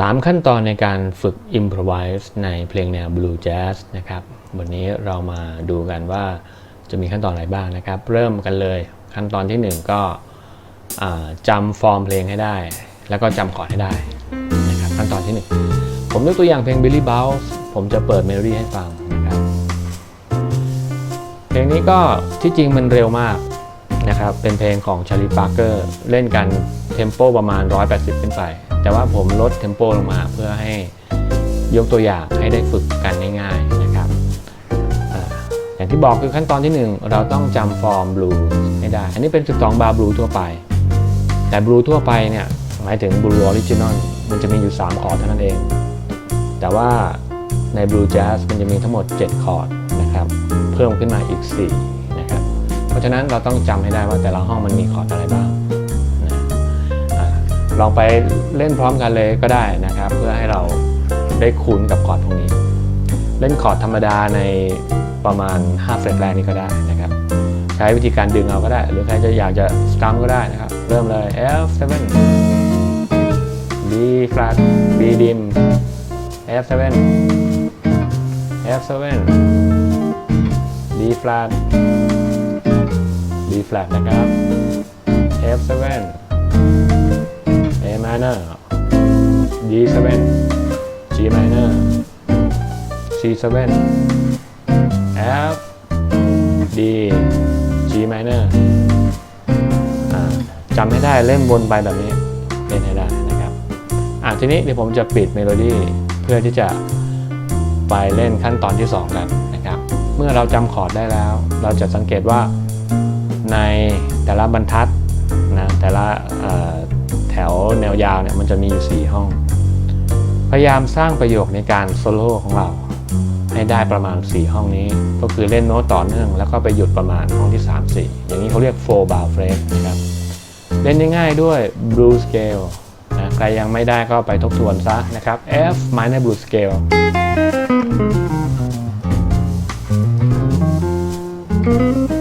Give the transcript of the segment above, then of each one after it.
3 ขั้นตอนในการฝึก improvise ในเพลงแนว blue jazz นะครับ วันนี้เรามาดูกันว่าจะมีขั้นตอนอะไรบ้างนะครับ เริ่มกันเลยขั้นตอนที่ 1 ก็จำฟอร์มเพลงให้ได้ แล้วก็จำคอร์ดให้ได้นะครับขั้นตอนที่ 1 ผมยกตัวอย่างเพลง Billy Bounce ผมจะเปิดเมโลดี้ให้ฟังนะครับเพลงนี้ก็ที่จริงมันเร็วมากนะครับเป็นเพลงของชาลีปาร์เกอร์เล่นกันเทมโปประมาณ 180 ขึ้นไป แต่ว่าผมลดเทมโปลงมาเพื่อให้ยกตัวอย่างให้ได้ฝึกกันง่ายๆนะครับออย่างที่บอกคือขั้นตอนที่ 1 เราต้องจำฟอร์มบลูให้ได้ อันนี้เป็น 12 บาร์บลูทั่วไป แต่บลูทั่วไปเนี่ยหมายถึงบลูออริจินอลมันจะมีอยู่ 3 คอร์ดเท่านั้นเอง แต่ว่าในบลูแจ๊สมันจะมีทั้งหมด 7 คอร์ดนะครับเพิ่มขึ้นมาอีก 4 นะครับ เพราะฉะนั้นเราต้องจำให้ได้ว่าแต่ละห้องมันมีคอร์ดอะไรบ้าง ลองไปเล่นพร้อมกันเลยก็ได้นะครับ เพื่อให้เราได้คุ้นกับคอร์ดพวกนี้ เล่นคอร์ดธรรมดาในประมาณ 5เฟรตแรกนี้ก็ได้นะครับ ใช้วิธีการดึงเอาก็ได้ หรือใครจะอยากจะสตัมก็ได้นะครับ เริ่มเลย F7 B flat B dim F7 F7 D flat D flat นะครับ F7 minor D7 G minor C7 F D G minor อ่าจำให้ได้เล่นวนไปแบบนี้เล่นให้ได้นะครับอะทีนี้เดี๋ยวผมจะปิดเมโลดี้เพื่อที่จะไปเล่นขั้นตอนที่ 2 กันนะครับ เมื่อเราจำคอร์ดได้แล้ว เราจะสังเกตว่าในแต่ละบรรทัดนะแต่ละ ถวแนวยาวเนี่ยมันจะมีอยู่ 4 ห้อง พยายามสร้างประโยคในการโซโล่ของเรา ให้ได้ประมาณ 4 ห้องนี้ ก็คือเล่นโน้ตต่อเนื่อง แล้วก็ไปหยุดประมาณห้องที่ 3 4 อย่างนี้เขาเรียก four bar phrase นะครับเล่นง่ายๆด้วย blue scale นะใครยังไม่ได้ก็ไปทบทวนซะนะครับ F minor blue scale น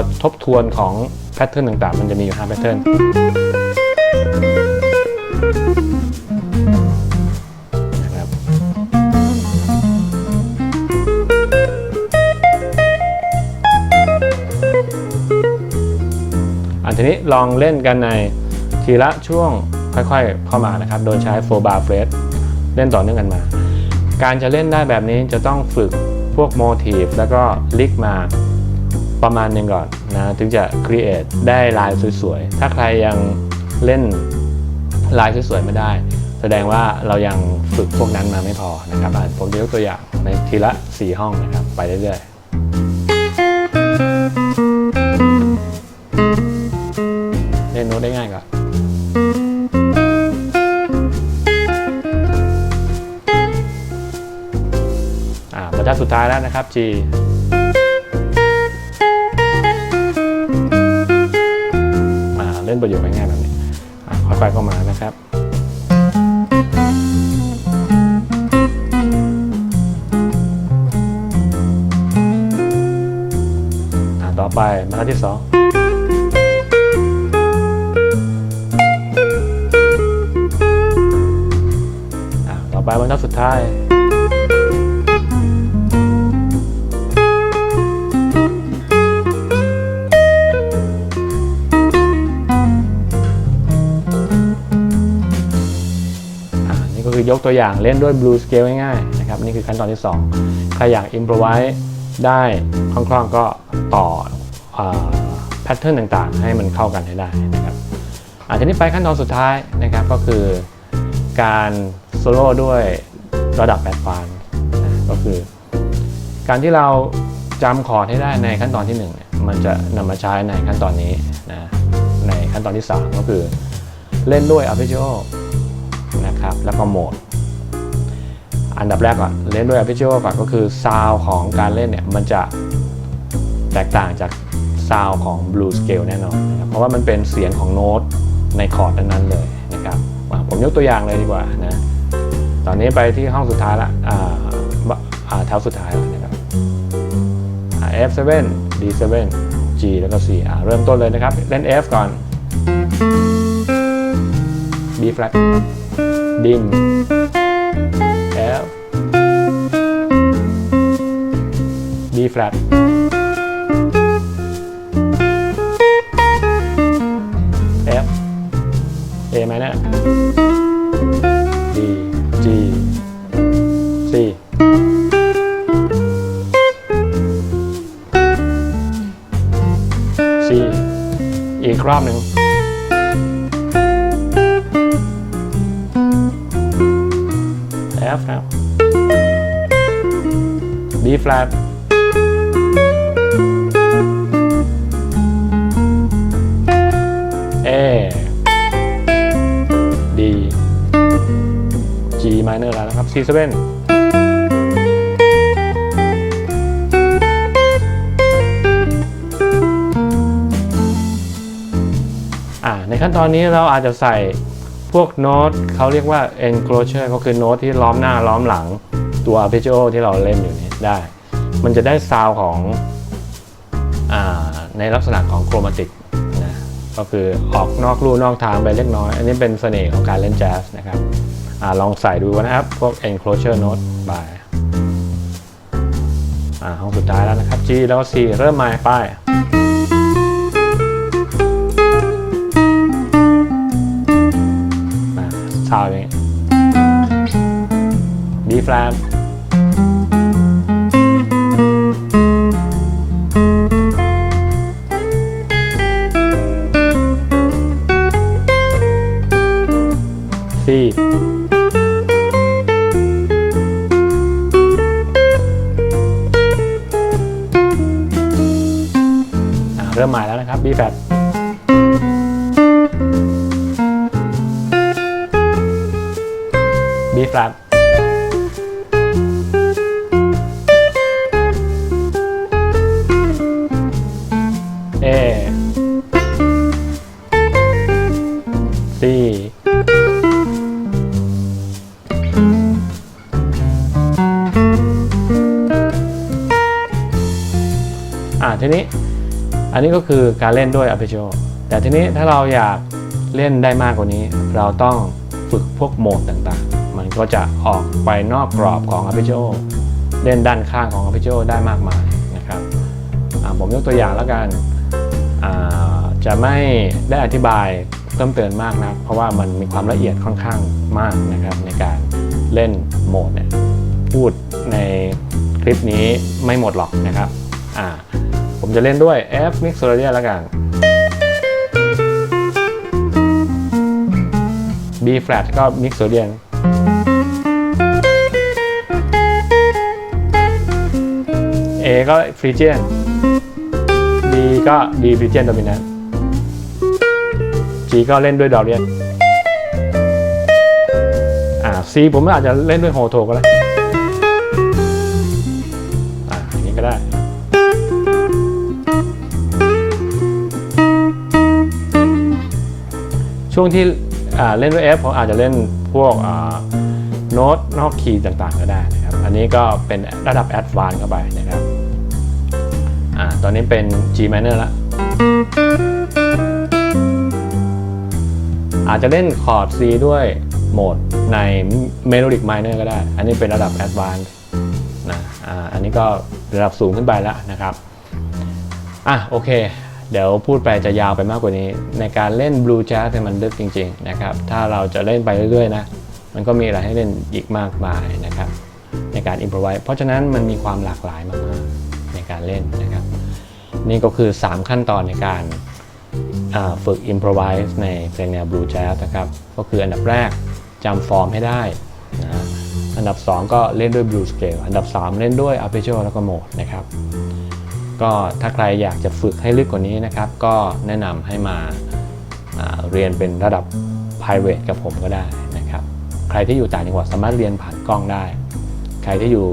ก็ทบทวนของแพทเทิร์นต่างๆ มันจะมีอยู่5แพทเทิร์นนะครับอันทีนี้ลองเล่นกันในทีละช่วงค่อยๆเข้ามานะครับ โดยใช้4 bar phrase เล่นต่อเนื่องกันมา การจะเล่นได้แบบนี้จะต้องฝึกพวกโมทีฟแล้วก็ลิกมา ประมาณหนึงก่อนนะถึงจะ create ได้ลายสวยๆ ถ้าใครยังเล่นลายสวยๆไม่ได้ แสดงว่าเรายังฝึกพวกนั้นมาไม่พอนะครับผมจะยกตัวอย่างในทีละ 4 ห้องนะครับ ไปเรื่อยๆเล่นโน้ตได้ง่ายกว่าบรรทัดสุดท้ายแล้วนะครับ G นประโยคง่ายๆแบบนี้ค่อยๆเข้ามานะครับต่อไปบรรทัดที่สองต่อไปบรรทัดสุดท้าย ยกตัวอย่างเล่นด้วย blue scale ง่ายๆนะครับนี่คือขั้นตอนที่ 2 ใครอยาก improvise ได้คล่องๆก็ต่อแพทเทิร์นต่างๆ ให้มันเข้ากันให้ได้นะครับอาทีนี้ไปขั้นตอนสุดท้ายนะครับก็คือการโซโล่ด้วยระดับแปดฟานก็คือ การที่เราจำคอร์ดให้ได้ในขั้นตอนที่1เนี่ยมันจะนำมาใช้ในขั้นตอนนี้นะในขั้นตอนที่ 3 ก็คือเล่นด้วย arpeggio นะครับ แล้วก็โหมด อันดับแรกก่อนเล่นด้วย arpeggio ก่อนก็คือซาวของการเล่นเนี่ยมันจะแตกต่างจากซาวของ blue scale แน่นอนนะครับเพราะว่ามันเป็นเสียงของโน้ตในคอร์ดนั้นๆเลยนะครับผมยกตัวอย่างเลยดีกว่านะตอนนี้ไปที่ห้องสุดท้ายละอ่าอ่าแถวสุดท้ายแล้วนะครับ F7 D7 G แล้วก็ C อ่าเริ่มต้นเลยนะครับ เล่น F ก่อน B flat ดิม F B flat F A minor D G C C อีกรอบหนึ่ง B flat A D G minor แล้วนะครับ C7 อ่าในขั้นตอนนี้เราอาจจะใส่พวกโน้ตเขาเรียกว่า enclosure ก็คือโน้ตที่ล้อมหน้าล้อมหลังตัว arpeggio ที่เราเล่นอยู่นี้ได้ มันจะได้ซาวของอในลักษณะของโครมาติกนะก็คือออกนอกลู่นอกทางไปเล็กน้อย อันนี้เป็นเสน่ห์ของการเล่นแจ๊สนะครับอลองใส่ดูนะครับ พวก enclosure note ไปอ่าห้องสุดท้ายแล้วนะครับ G แล้วก็ C เริ่มใหม่ไปซาวอย่างนี้ B flat นะครับ B flat B flat ก็คือการเล่นด้วย arpeggio แต่ทีนี้ถ้าเราอยากเล่นได้มากกว่านี้ เราต้องฝึกพวกโหมดต่างๆ มันก็จะออกไปนอกกรอบของ arpeggio เล่นด้านข้างของ arpeggio ได้มากมายนะครับผมยกตัวอย่างแล้วกันจะไม่ได้อธิบายเพิ่มเติมมากนะเพราะว่ามันมีความละเอียดค่อนข้างมากนะครับในการเล่นโหมดเนี่ยพูดในคลิปนี้ไม่หมดหรอกนะครับอ่า มจะเล่นด้วย F อปมิกซ์โซเดียละกัน B flat ก็มิกซ์โซเดียนเก็ฟรีเจนดีก็ดีฟรีเจนโดมินันจีก็เล่นด้วยดอเรียนอ่าซีผมอาจจะเล่นด้วยโฮโทก็แล้ว ช่วงที่เล่นด้วย F ผมอาจจะเล่นพวกโน้ตนอกคีย์ต่างๆก็ได้นะครับ อันนี้ก็เป็นระดับ Advanced เข้าไปนะครับอ่าตอนนี้เป็น G minor ละอาจจะเล่นคอร์ด C ด้วยโหมดใน Melodic Minor ก็ได้ อันนี้เป็นระดับ a d v a n c e นะอ่าอันนี้ก็ระดับสูงขึ้นไปแล้วนะครับ อะโอเค เดี๋ยวพูดไปจะยาวไปมากกว่านี้ ในการเล่น Blue Jazz เนี่ยมันลึกจริงๆนะครับถ้าเราจะเล่นไปเรื่อยๆนะมันก็มีอะไรให้เล่นอีกมากมายนะครับในการ improvise เพราะฉะนั้นมันมีความหลากหลายมากๆในการเล่นนะครับ นี่ก็คือ 3 ขั้นตอนในการฝึก improvise ในเพลงแนว Blue Jazz นะครับก็คืออันดับแรกจำฟอร์มให้ได้นะอันดับ 2 ก็เล่นด้วย Blue Scale อันดับ 3 เล่นด้วย Arpeggio แล้วก็โหมดนะครับ ก็ถ้าใครอยากจะฝึกให้ลึกกว่านี้นะครับ ก็แนะนำให้มาาเรียนเป็นระดับ private กับผมก็ได้นะครับ ใครที่อยู่ต่างจังหวัดสามารถเรียนผ่านกล้องได้ ใครที่อยู่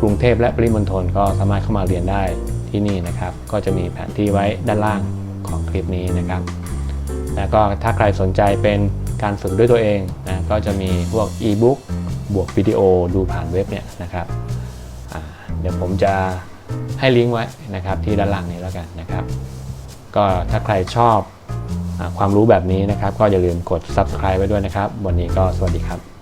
กรุงเทพและปริมณฑลก็สามารถเข้ามาเรียนได้ที่นี่นะครับ ก็จะมีแผนที่ไว้ด้านล่างของคลิปนี้นะครับ แล้วก็ถ้าใครสนใจเป็นการฝึกด้วยตัวเองนะก็จะมีพวก e-book บวกวิดีโอดูผ่านเว็บเนี่ยนะครับ เดี๋ยวผมจะ ให้ลิงก์ไว้นะครับที่ด้านล่างนี้แล้วกันนะครับ ก็ถ้าใครชอบความรู้แบบนี้นะครับ ก็อย่าลืมกด subscribe ไว้ด้วยนะครับ วันนี้ก็สวัสดีครับ